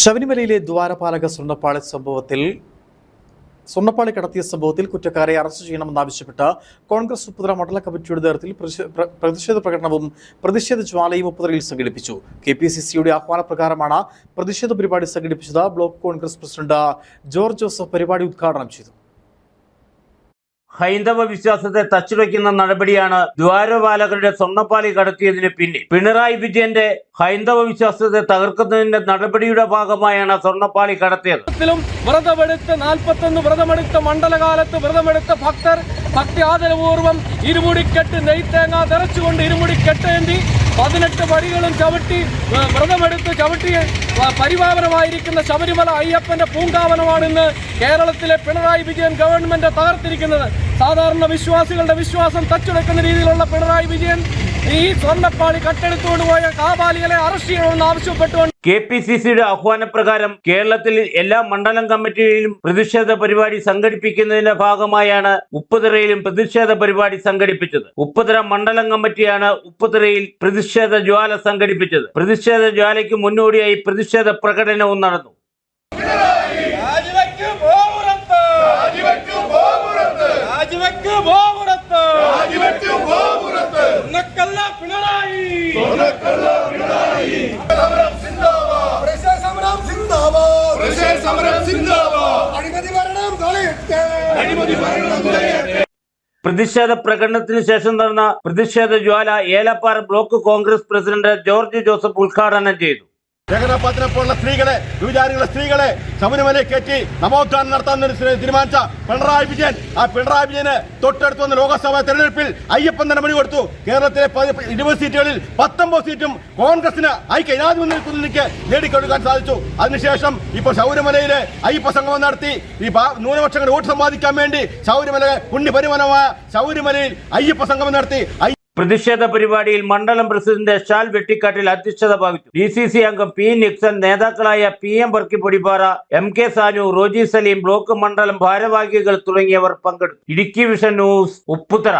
ശബരിമലയിലെ ദ്വാരപാലക സ്വർണപ്പാളി സംഭവത്തിൽ സ്വർണപ്പാളി കടത്തിയ സംഭവത്തിൽ കുറ്റക്കാരെ അറസ്റ്റ് ചെയ്യണമെന്നാവശ്യപ്പെട്ട് കോൺഗ്രസ് ഉപ്പുതറ മണ്ഡല കമ്മിറ്റിയുടെ നേതൃത്വത്തിൽ പ്രതിഷേധ പ്രകടനവും പ്രതിഷേധ ജ്വാലയും ഉപ്പുതറയിൽ സംഘടിപ്പിച്ചു. കെ പി സി സിയുടെ ആഹ്വാനപ്രകാരമാണ് പ്രതിഷേധ പരിപാടി സംഘടിപ്പിച്ചത്. Block Congress president George Joseph പരിപാടി ഉദ്ഘാടനം ചെയ്തു. ഹൈന്ദവ വിശ്വാസത്തെ തച്ചുടയ്ക്കുന്ന നടപടിയാണ് ദ്വാരപാലകരുടെ സ്വർണപ്പാലി കടത്തിയതിന് പിന്നിൽ. പിണറായി വിജയന്റെ ഹൈന്ദവ വിശ്വാസത്തെ തകർക്കുന്നതിന്റെ നടപടിയുടെ ഭാഗമായാണ് സ്വർണപ്പാലി കടത്തിയത്. വ്രതമെടുത്ത് നാൽപ്പത്തൊന്ന് വ്രതമെടുത്ത മണ്ഡലകാലത്ത് വ്രതമെടുത്ത ഭക്തർ ഭക്തി ആദരപൂർവം ഇരുമുടിക്കെട്ട് നെയ്ത്തേങ്ങ നിറച്ചുകൊണ്ട് ഇരുമുടിക്കെട്ടേന്തി പതിനെട്ട് വഴികളും ചവിട്ടി വ്രതമെടുത്ത് ചവിട്ടി പരിപാവനമായിരിക്കുന്ന ശബരിമല അയ്യപ്പന്റെ പൂങ്കാവനമാണ് ഇന്ന് കേരളത്തിലെ പിണറായി വിജയൻ ഗവൺമെന്റ് തകർത്തിരിക്കുന്നത്. സാധാരണ വിശ്വാസികളുടെ വിശ്വാസം തച്ചുടക്കുന്ന രീതിയിലുള്ള പിണറായി വിജയൻ ഈ സ്വർണപ്പാളി കട്ടെടുത്തുകൊണ്ട് പോയ കാബാലികളെ അറസ്റ്റ് ചെയ്യണമെന്ന് ആവശ്യപ്പെട്ടുകൊണ്ട് കെ പി സി സിയുടെ ആഹ്വാനപ്രകാരം കേരളത്തിൽ എല്ലാ മണ്ഡലം കമ്മിറ്റിയിലും പ്രതിഷേധ പരിപാടി സംഘടിപ്പിക്കുന്നതിന്റെ ഭാഗമായാണ് ഉപ്പുതറയിലും പ്രതിഷേധ പരിപാടി സംഘടിപ്പിച്ചത്. ഉപ്പുതറ മണ്ഡലം കമ്മിറ്റിയാണ് ഉപ്പുതറയിൽ പ്രതിഷേധ ജ്വാല സംഘടിപ്പിച്ചത്. പ്രതിഷേധ ജ്വാലയ്ക്ക് മുന്നോടിയായി പ്രതിഷേധ പ്രകടനവും നടന്നു. രാജിവെക്ക് പോപുറത്ത് കളയട്ടെ പ്രതിഷേധ പ്രകടനത്തിന് ശേഷം നടന്ന പ്രതിഷേധ ജ്വാല Elappara block Congress president George Joseph ഉദ്ഘാടനം ചെയ്തു. ജഗന്നാഥത്തിനെ പോലുള്ള സ്ത്രീകളെ വിചാരികളുടെ സ്ത്രീകളെ ശബരിമലയിൽ കയറ്റി നവോത്ഥാനം നടത്താൻ തീരുമാനിച്ച പിണറായി വിജയൻ. ആ പിണറായി വിജയന് തൊട്ടടുത്ത് വന്ന ലോക്സഭാ തെരഞ്ഞെടുപ്പിൽ അയ്യപ്പൻ തന്നെ മണി കൊടുത്തു. കേരളത്തിലെ പതി- ഇരുപത് സീറ്റുകളിൽ പത്തൊമ്പത് സീറ്റും കോൺഗ്രസിന് ഐക്യ ജനാധിപത്യത്തിലേക്ക് നേടിക്കൊടുക്കാൻ സാധിച്ചു. അതിനുശേഷം ഇപ്പോൾ ശബരിമലയിലെ അയ്യപ്പ സംഗമം നടത്തി ഈ ന്യൂനപക്ഷങ്ങളുടെ വോട്ട് സമ്പാദിക്കാൻ വേണ്ടി ശബരിമല പുണ്യപരിമലമായ ശബരിമലയിൽ അയ്യപ്പ സംഗമം നടത്തി. പ്രതിഷേധ പരിപാടിയിൽ മണ്ഡലം പ്രസിഡന്റ് ഷാൽ വെട്ടിക്കാട്ടിൽ അധ്യക്ഷത വഹിച്ചു ഡി സി സി അംഗം പി നിക്സൺ നേതാക്കളായ P M Varkey Podippara M K Sanu Roji Saleem block മണ്ഡലം ഭാരവാഹികൾ തുടങ്ങിയവർ പങ്കെടുത്തു ഇടുക്കി വിഷൻ ന്യൂസ് ഉപ്പുതറ